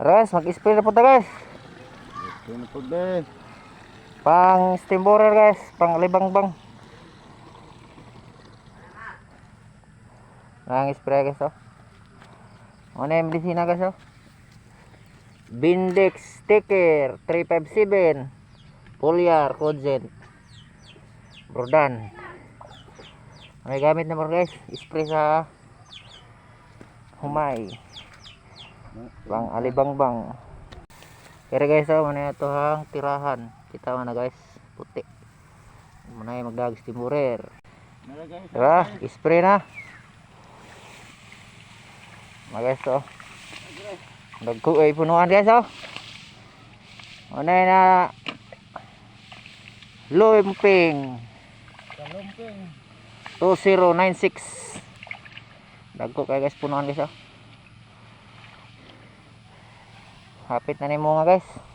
Guys, mag-spray na po ta guys. Sino po be? Pang steam borer guys, pang libang-bang. Nang spray guys oh. Ano yung medisina guys oh? Bindex sticker 357 Foliar Cogent Brodan May gamit naman guys Spray sa Humay Pang alibang-bang Kaya guys oh, mana ito hang tirahan Kita mana guys Puti Mana yung magdagis sa Diba? Spray na. Mga guys, oh. Nagko ay punuan guys, oh. Yun na Lumping kalumping. 2096 Dagko kay guys punuan guys, oh. Hapit na ni mo nga guys.